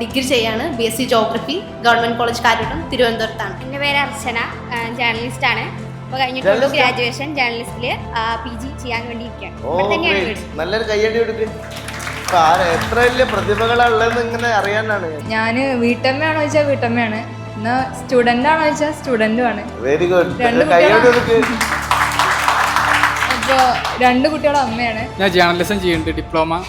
Degree ചെയ്യാണ് B S C geography government college കാര്യം തിരുവനന്തപുരത്താണ്. എന്റെ പേര് അർച്ചന ജേർണലിസ്റ്റ് ആണ് അപ്പോൾ കഴിഞ്ഞിട്ടുള്ളൂ? ഗ്രാജുവേഷൻ ജേർണലിസ്റ്റിൽ പി ജി ചെയ്യാൻ വേണ്ടി ഇരിക്കുകയാണ്. നല്ലൊരു കയ്യടി കൊടുക്ക്. എത്ര വലിയ പ്രതിഭകളാ ഇങ്ങനെ അറിയാനാണ് ഞാൻ. വീട്ടമ്മയാണോ ചോദിച്ചാൽ വീട്ടമ്മയാണ്. എന്നാ സ്റ്റുഡന്റ് ആണോ ചോദിച്ചാൽ സ്റ്റുഡന്റും ആണ് വെരി ഗുഡ് രണ്ട് കയ്യടി കൊടുക്ക്. അപ്പോൾ രണ്ട് കുട്ടികളുടെ അമ്മയാണ്. ഞാൻ ജേർണലിസം ചെയ്യുന്നുണ്ട് ഡിപ്ലോമ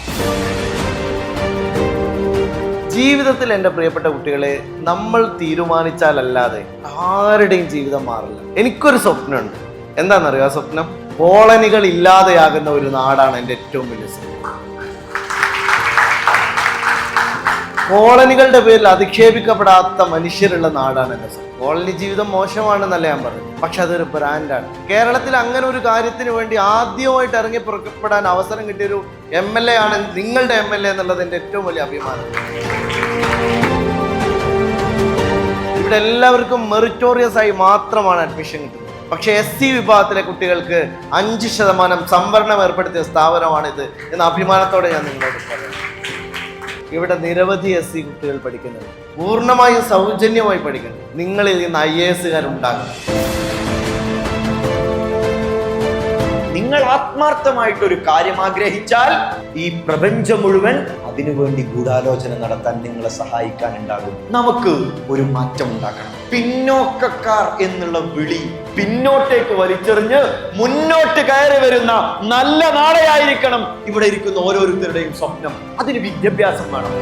ജീവിതത്തിൽ എന്റെ പ്രിയപ്പെട്ട കുട്ടികളെ നമ്മൾ തീരുമാനിച്ചാലല്ലാതെ ആരുടെയും ജീവിതം മാറില്ല. എനിക്കൊരു സ്വപ്നമുണ്ട്. എന്താണെന്നറിയോ? ആ സ്വപ്നം കോളനികൾ ഇല്ലാതെയാകുന്ന ഒരു നാടാണ് എന്റെ ഏറ്റവും വലിയ സ്വപ്നം. കോളനികളുടെ പേരിൽ അധിക്ഷേപിക്കപ്പെടാത്ത മനുഷ്യരുള്ള നാടാണ് എന്റെ സ്വപ്നം. കോളനി ജീവിതം മോശമാണെന്നല്ല ഞാൻ പറഞ്ഞു പക്ഷെ അതൊരു ബ്രാൻഡാണ് കേരളത്തിൽ അങ്ങനെ ഒരു കാര്യത്തിന് വേണ്ടി ആദ്യമായിട്ട് ഇറങ്ങി പുറപ്പെടാൻ അവസരം കിട്ടിയൊരു എം എൽ എ ആണ് നിങ്ങളുടെ എം എൽ എ എന്നുള്ളത് എന്റെ ഏറ്റവും വലിയ അഭിമാനം. ഇവിടെ എല്ലാവർക്കും മെറിറ്റോറിയസ് ആയി മാത്രമാണ് അഡ്മിഷൻ കിട്ടുന്നത്. പക്ഷേ എസ് സി വിഭാഗത്തിലെ കുട്ടികൾക്ക് അഞ്ച് ശതമാനം സംവരണം ഏർപ്പെടുത്തിയ സ്ഥാപനമാണിത് എന്ന അഭിമാനത്തോടെ ഞാൻ നിങ്ങളോട് പറയാം. ഇവിടെ നിരവധി എസ് സി കുട്ടികൾ പഠിക്കുന്നുണ്ട്. പൂർണമായും സൗജന്യമായി പഠിക്കുന്നു നിങ്ങളിൽ നിന്ന് ഐ എ എസുകാരുണ്ടാകും നിങ്ങൾ ആത്മാർത്ഥമായിട്ട് ഒരു കാര്യം ആഗ്രഹിച്ചാൽ ഈ പ്രപഞ്ചം മുഴുവൻ അതിനുവേണ്ടി ഗൂഢാലോചന നടത്താൻ നിങ്ങളെ സഹായിക്കാൻ ഉണ്ടാകും നമുക്ക് ഒരു മാറ്റം ഉണ്ടാക്കണം. പിന്നോക്കക്കാർ എന്നുള്ള വിളി പിന്നോട്ടേക്ക് വലിച്ചെറിഞ്ഞ് മുന്നോട്ട് കയറി വരുന്ന നല്ല നാളെയായിരിക്കണം ഇവിടെ ഇരിക്കുന്ന ഓരോരുത്തരുടെയും സ്വപ്നം. അതിന് വിദ്യാഭ്യാസം വേണം.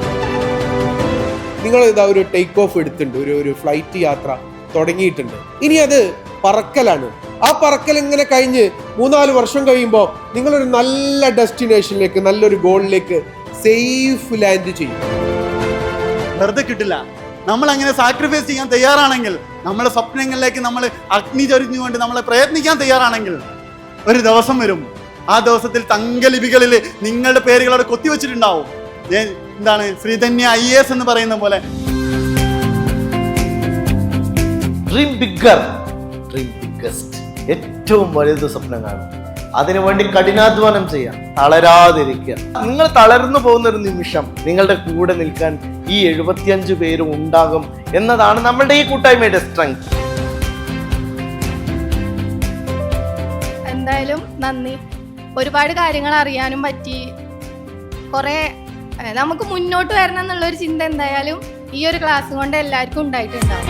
നിങ്ങൾ ഇതാ ഒരു ടേക്ക് ഓഫ് എടുത്തിട്ടുണ്ട്. ഒരു ഒരു ഫ്ലൈറ്റ് യാത്ര തുടങ്ങിയിട്ടുണ്ട്. ഇനി അത് പറക്കലാണ്. ആ പറക്കൽ ഇങ്ങനെ കഴിഞ്ഞ് മൂന്നാൽ വർഷം കഴിയുമ്പോൾ നിങ്ങളൊരു നല്ല ഡെസ്റ്റിനേഷനിലേക്ക് നല്ലൊരു ഗോളിലേക്ക് സേഫ് ലാൻഡ് ചെയ്യും. വെറുതെ കിട്ടില്ല. നമ്മൾ അങ്ങനെ സാക്രിഫൈസ് ചെയ്യാൻ തയ്യാറാണെങ്കിൽ നമ്മളെ സ്വപ്നങ്ങളിലേക്ക് നമ്മൾ അഗ്നി ചൊരിഞ്ഞുകൊണ്ട് നമ്മളെ പ്രയത്നിക്കാൻ തയ്യാറാണെങ്കിൽ ഒരു ദിവസം വരും. ആ ദിവസത്തിൽ തങ്കലിപികളിൽ നിങ്ങളുടെ പേരുകളോട് കൊത്തിവെച്ചിട്ടുണ്ടാവും എന്താണ് ശ്രീധന്യ ഐ എസ് എന്ന് പറയുന്ന പോലെ. ഡ്രീം ബിഗർ ഡ്രീം ബിഗ്ഗസ്റ്റ് ഏറ്റവും വലുത് സ്വപ്നം കാണും. അതിനുവേണ്ടി കഠിനാധ്വാനം ചെയ്യാം. തളരാതിരിക്കുക. നിങ്ങൾ തളർന്നു പോകുന്ന ഒരു നിമിഷം നിങ്ങളുടെ കൂടെ നിൽക്കാൻ ഈ എഴുപത്തിയഞ്ച് പേരും ഉണ്ടാകും എന്നതാണ് നമ്മളുടെ ഈ കൂട്ടായ്മയുടെ സ്ട്രെങ്ത് എന്തായാലും നന്ദി. ഒരുപാട് കാര്യങ്ങൾ അറിയാനും പറ്റി. കുറെ നമുക്ക് മുന്നോട്ട് വരണം എന്നുള്ളൊരു ചിന്ത എന്തായാലും ഈ ഒരു ക്ലാസ് കൊണ്ട് എല്ലാവർക്കും ഉണ്ടായിട്ടുണ്ടാവും.